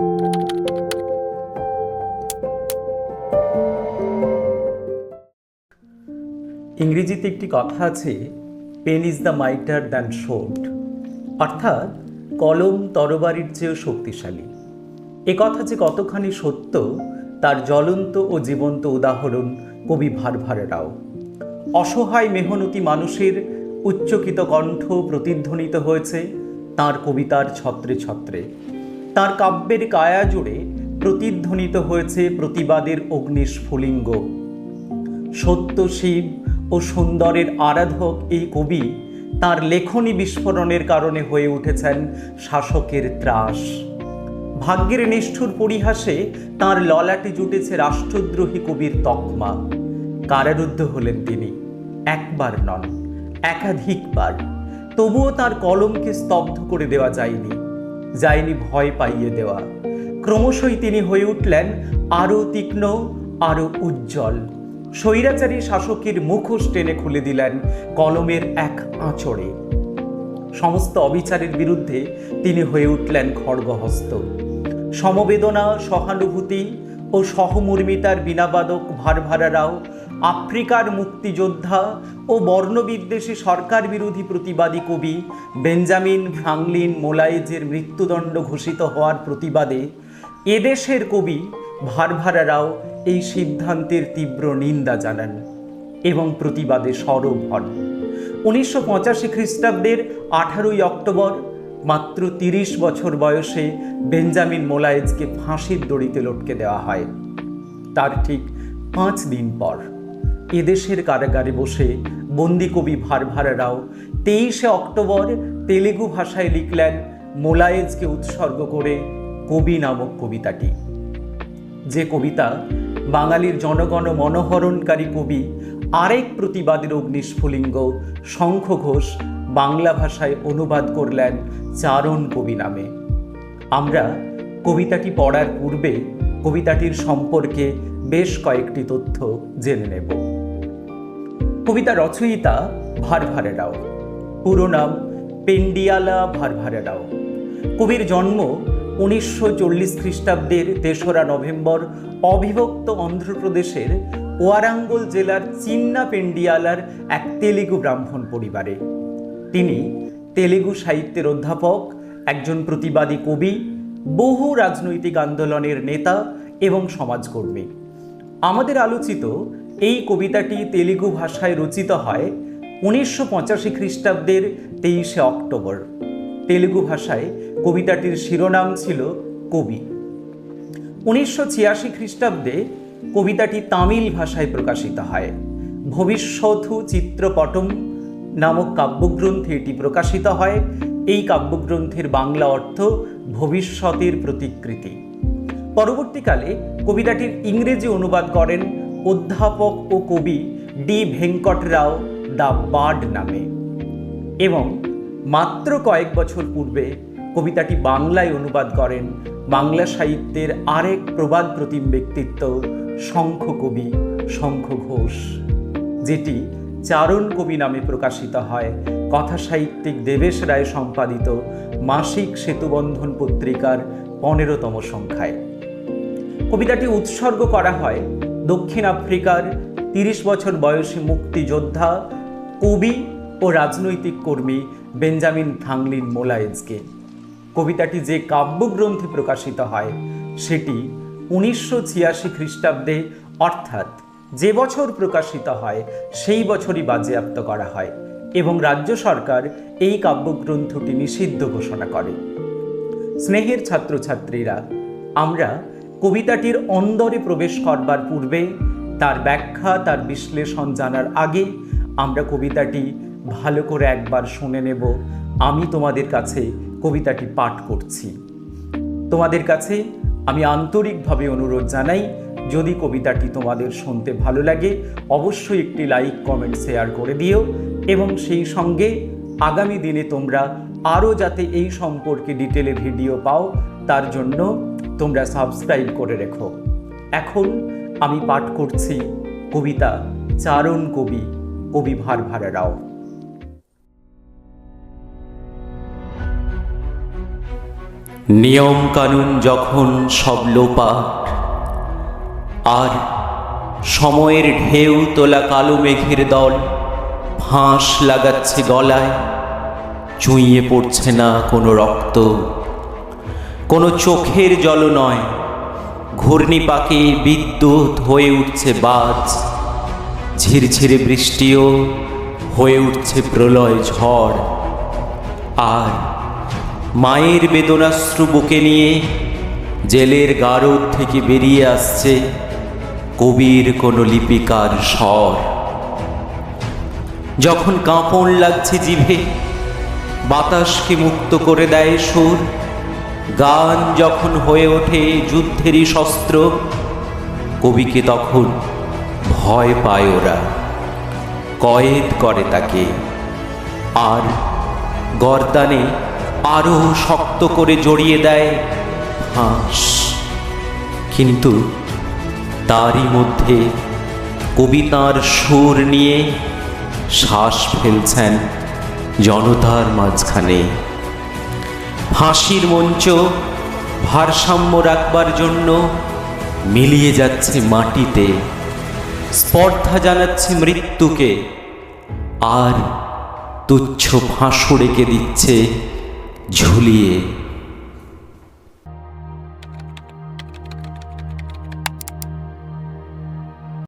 ইংরেজিতে একটি কথা আছে pen is the mightier than sword অর্থাৎ, কলম তরবারির চেয়েও শক্তিশালী। এ কথা যে কতখানি সত্য, তার জ্বলন্ত ও জীবন্ত উদাহরণ কবি ভারভারে রাও অসহায় মেহনতি মানুষের উচ্চকিত কণ্ঠ প্রতিধ্বনিত হয়েছে তার কবিতার ছত্রে ছত্রে। তার কাব্যের কায়া জুড়ে প্রতিধ্বনিত হয়েছে প্রতিবাদের অগ্নিস্ফুলিঙ্গ। সত্য শিব ও সুন্দরের আরাধক এই কবি তার লেখনী বিস্ফোরণের কারণে হয়ে উঠেছেন শাসকের ত্রাস। ভাগ্যের নিষ্ঠুর পরিহাসে তার ললাটে জুটেছে রাষ্ট্রদ্রোহী কবির তকমা। কারারুদ্ধ হলেন তিনি, একবার নন, একাধিকবার। তবুও তার কলমকে স্তব্ধ করে দেওয়া যায়নি। যায়নি ভয় পাইয়ে দেওয়া। ক্রমশই তিনি হয়ে উঠলেন আরও তীক্ষ্ণ, আরও উজ্জ্বল। স্বৈরাচারী শাসকের মুখোশ টেনে খুলে দিলেন কলমের এক আঁচড়ে। সমস্ত অবিচারের বিরুদ্ধে তিনি হয়ে উঠলেন খড়গহস্ত। সমবেদনা, সহানুভূতি ও সহমর্মিতার বিনাবাদক ভারভারারাও আফ্রিকার মুক্তিযোদ্ধা ও বর্ণবিদ্বেষী সরকার বিরোধী প্রতিবাদী কবি বেঞ্জামিন ফ্রাঙ্কলিন মোলায়েজের মৃত্যুদণ্ড ঘোষিত হওয়ার প্রতিবাদে এদেশের কবি ভারভারারাও এই সিদ্ধান্তের তীব্র নিন্দা জানান এবং প্রতিবাদে সরব হন। উনিশশো পঁচাশি খ্রিস্টাব্দের আঠারোই অক্টোবর, মাত্র তিরিশ বছর বয়সে বেঞ্জামিন মোলায়েজকে ফাঁসির দড়িতে লটকে দেওয়া হয়। তার ঠিক পাঁচ দিন পর। এদেশের কারাগারে বসে বন্দি কবি ভারভারারাও তেইশে অক্টোবর তেলেগু ভাষায় লিখলেন মোলায়েজকে উৎসর্গ করে কবি নামক কবিতাটি। যে কবিতা বাঙালির জনগণ মনোহরণকারী কবি আরেক প্রতিবাদের অগ্নিস্ফুলিঙ্গ শঙ্খ ঘোষ বাংলা ভাষায় অনুবাদ করলেন চারণ কবি নামে। আমরা কবিতাটি পড়ার পূর্বে কবিতাটির সম্পর্কে বেশ কয়েকটি তথ্য জেনে নেব। কবিতা রচয়িতা ভারভারে রাও পুরো নাম পেন্ডিয়ালা ভারভারে রাও কবির জন্ম উনিশশো চল্লিশ খ্রিস্টাব্দের তেসরা নভেম্বর অবিভক্ত অন্ধ্রপ্রদেশের ওয়ারাঙ্গল জেলার চিন্না পেন্ডিয়ালার এক তেলেগু ব্রাহ্মণ পরিবারে। তিনি তেলেগু সাহিত্যের অধ্যাপক, একজন প্রতিবাদী কবি, বহু রাজনৈতিক আন্দোলনের নেতা এবং সমাজকর্মী। আমাদের আলোচিত এই কবিতাটি তেলেগু ভাষায় রচিত হয় উনিশশো পঁচাশি খ্রিস্টাব্দের তেইশে অক্টোবর। তেলেগু ভাষায় কবিতাটির শিরোনাম ছিল কবি। উনিশশো ছিয়াশি খ্রিস্টাব্দে কবিতাটি তামিল ভাষায় প্রকাশিত হয়। ভবিষ্যথু চিত্রপটম নামক কাব্যগ্রন্থে এটি প্রকাশিত হয়। এই কাব্যগ্রন্থের বাংলা অর্থ ভবিষ্যতের প্রতিকৃতি। পরবর্তীকালে কবিতাটির ইংরেজি অনুবাদ করেন অধ্যাপক ও কবি D Venkat Rao the bird নামে। এবং মাত্র কয়েক বছর পূর্বে কবিতাটি বাংলায় অনুবাদ করেন বাংলা সাহিত্যের আরেক প্রবাদ প্রতিম ব্যক্তিত্ব শঙ্খ কবি শঙ্খ ঘোষ যেটি চারণ কবি নামে প্রকাশিত হয়। কথা সাহিত্যিক দেবেশ রায় সম্পাদিত মাসিক সেতুবন্ধন পত্রিকার পনেরোতম সংখ্যায়। কবিতাটি উৎসর্গ করা হয় দক্ষিণ আফ্রিকার তিরিশ বছর বয়সী মুক্তিযোদ্ধা, কবি ও রাজনৈতিক কর্মী বেঞ্জামিন থাংলিন মোলায়েজকে। কবিতাটি যে কাব্যগ্রন্থে প্রকাশিত হয়, সেটি উনিশশো ছিয়াশি খ্রিস্টাব্দে অর্থাৎ যে বছর প্রকাশিত হয়, সেই বছরই বাজেয়াপ্ত করা হয় এবং রাজ্য সরকার এই কাব্যগ্রন্থটি নিষিদ্ধ ঘোষণা করে। স্নেহের ছাত্রছাত্রীরা, আমরা কবিতাটির অন্দরে প্রবেশ করবার পূর্বে তার ব্যাখ্যা, তার বিশ্লেষণ জানার আগে আমরা কবিতাটি ভালো করে একবার শুনে নেব। আমি তোমাদের কাছে কবিতাটি পাঠ করছি। তোমাদের কাছে আমি আন্তরিকভাবে অনুরোধ জানাই, যদি কবিতাটি তোমাদের শুনতে ভালো লাগে, অবশ্যই একটি লাইক, কমেন্ট, শেয়ার করে দিও এবং সেই সঙ্গে আগামী দিনে তোমরা আরও যাতে এই সম্পর্কে ডিটেলে ভিডিও পাও তার জন্য তোমরা সাবস্ক্রাইব করে রেখো। এখন আমি পাঠ করছি কবিতা চারণ কবি কবি ভারভারা রাও। নিয়ম কানুন যখন সব লোপাট, আর সময়ের ঢেউ তোলা কালো মেঘের দল, ফাঁস লাগাচ্ছে গলায়, চুইয়ে পড়ছে না কোনো রক্ত। কোনো চোখের জল নয়। ঘূর্ণি পাখি বিদ্যুৎ হয়ে উঠছে বাজ। ঝিরঝিরে বৃষ্টিও হয়ে উঠছে প্রলয় ঝড়। আর মায়ের বেদনাশ্রু বুকে নিয়ে জেলের গারদ থেকে বেরিয়ে আসছে কবির কোনো লিপিকার স্বর। যখন কাঁপন লাগছে জিভে, বাতাসকে মুক্ত করে দেয় সুর গান যখন হয়ে ওঠে যুদ্ধেরই শস্ত্র, কবিকে তখন ভয় পায় ওরা। কয়েদ করে তাকে। আর গর্দানে আরও শক্ত করে জড়িয়ে দেয় ফাঁস কিন্তু তারই মধ্যে কবিতার সুর নিয়ে শ্বাস ফেলছেন জনতার মাঝখানে। ফাঁসির মঞ্চ ভারসাম্য রাখবার জন্য মিলিয়ে যাচ্ছে মাটিতে। স্পর্ধা জানাচ্ছে মৃত্যুকে। আর তুচ্ছ ফাঁসু রেখে দিচ্ছে ঝুলিয়ে।